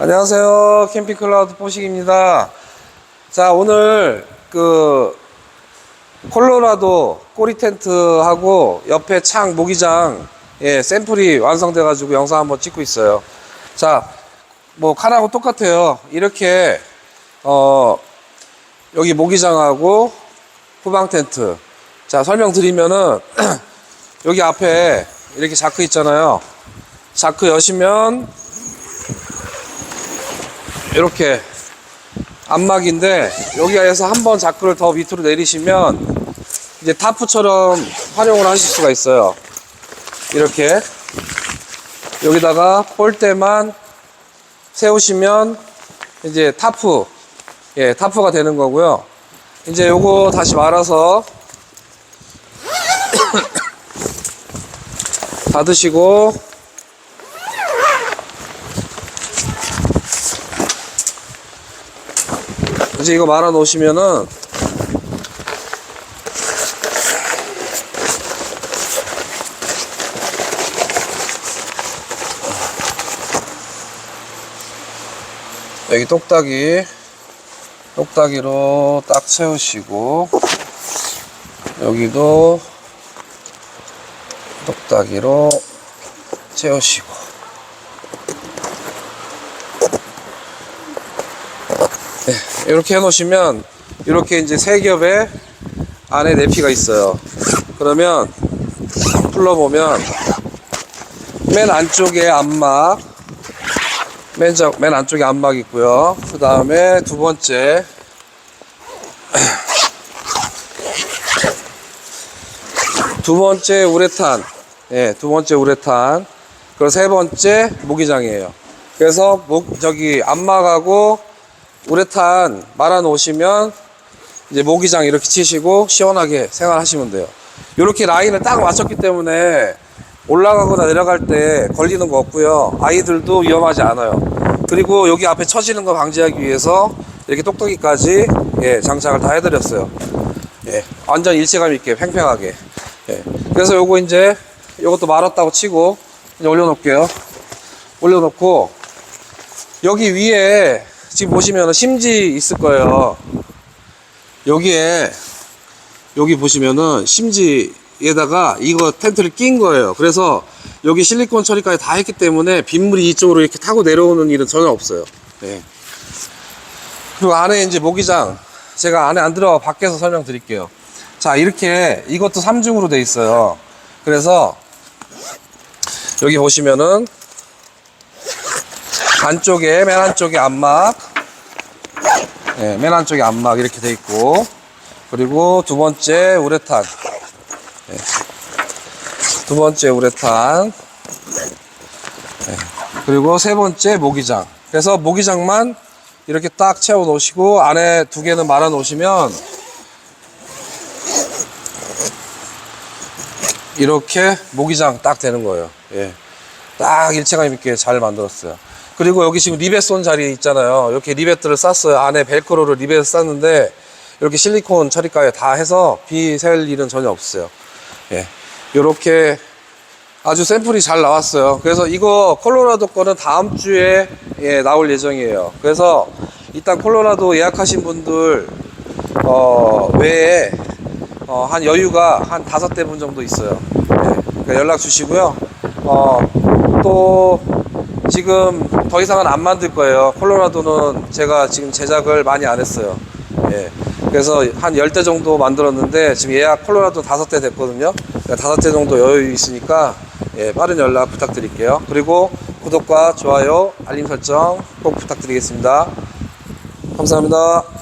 안녕하세요. 캠핑클라우드 포식입니다. 자, 오늘 그 콜로라도 꼬리 텐트하고 옆에 창 모기장 예, 샘플이 완성돼 가지고 영상 한번 찍고 있어요. 자, 뭐 칸하고 똑같아요. 이렇게 어 여기 모기장하고 후방 텐트. 자, 설명드리면은 여기 앞에 이렇게 자크 있잖아요. 자크 여시면 이렇게 안막인데 여기에서 한 번 자크를 더 밑으로 내리시면 이제 타프처럼 활용을 하실 수가 있어요. 이렇게 여기다가 폴대만 세우시면 이제 타프 예 타프가 되는 거고요. 이제 요거 다시 말아서 닫으시고 이제 이거 말아 놓으시면은 여기 똑딱이 똑딱이로 딱 채우시고 여기도 똑딱이로 채우시고 네, 이렇게 해 놓으시면 이렇게 이제 세 겹에 안에 내피가 있어요. 그러면 풀러보면 맨 안쪽에 안막 맨, 저, 맨 안쪽에 안막 있고요. 그 다음에 두 번째 두 번째 우레탄 예, 두 번째 우레탄 그리고 세 번째 모기장이에요. 그래서 목 저기 안막하고 우레탄 말아 놓으시면 이제 모기장 이렇게 치시고 시원하게 생활하시면 돼요. 이렇게 라인을 딱 맞췄기 때문에 올라가거나 내려갈 때 걸리는 거 없고요. 아이들도 위험하지 않아요. 그리고 여기 앞에 처지는 거 방지하기 위해서 이렇게 똑똑이까지 예, 장착을 다 해드렸어요. 예, 완전 일체감 있게 팽팽하게. 예, 그래서 요거 이제 요것도 말았다고 치고 이제 올려놓을게요. 올려놓고 여기 위에 지금 보시면 심지 있을 거예요. 여기에 여기 보시면은 심지에다가 이거 텐트를 낀 거예요. 그래서 여기 실리콘 처리까지 다 했기 때문에 빗물이 이쪽으로 이렇게 타고 내려오는 일은 전혀 없어요. 네. 그리고 안에 이제 모기장 제가 안에 안 들어가 밖에서 설명드릴게요. 자 이렇게 이것도 3중으로 돼 있어요. 그래서 여기 보시면은 안쪽에 맨 안쪽에 안막. 예, 맨 안쪽에 안막 이렇게 돼 있고. 그리고 두 번째 우레탄. 예, 두 번째 우레탄. 예, 그리고 세 번째 모기장. 그래서 모기장만 이렇게 딱 채워 놓으시고 안에 두 개는 말아 놓으시면 이렇게 모기장 딱 되는 거예요. 예. 딱 일체감 있게 잘 만들었어요 그리고 여기 지금 리벳 쏜 자리 있잖아요 이렇게 리벳들을 쌌어요 안에 벨크로를 리벳을 쌌는데 이렇게 실리콘 처리까지 다 해서 비셀 일은 전혀 없어요 예. 이렇게 아주 샘플이 잘 나왔어요 그래서 이거 콜로라도 거는 다음 주에 예, 나올 예정이에요 그래서 일단 콜로라도 예약하신 분들 어, 외에 어, 한 여유가 한 다섯 대분 정도 있어요. 네, 그러니까 연락 주시고요. 어, 또 지금 더 이상은 안 만들 거예요. 콜로라도는 제가 지금 제작을 많이 안 했어요. 예. 그래서 한 10대 정도 만들었는데 지금 예약 콜로라도 다섯 대 됐거든요. 그러니까 다섯 대 정도 여유 있으니까 예, 빠른 연락 부탁드릴게요. 그리고 구독과 좋아요, 알림 설정 꼭 부탁드리겠습니다. 감사합니다.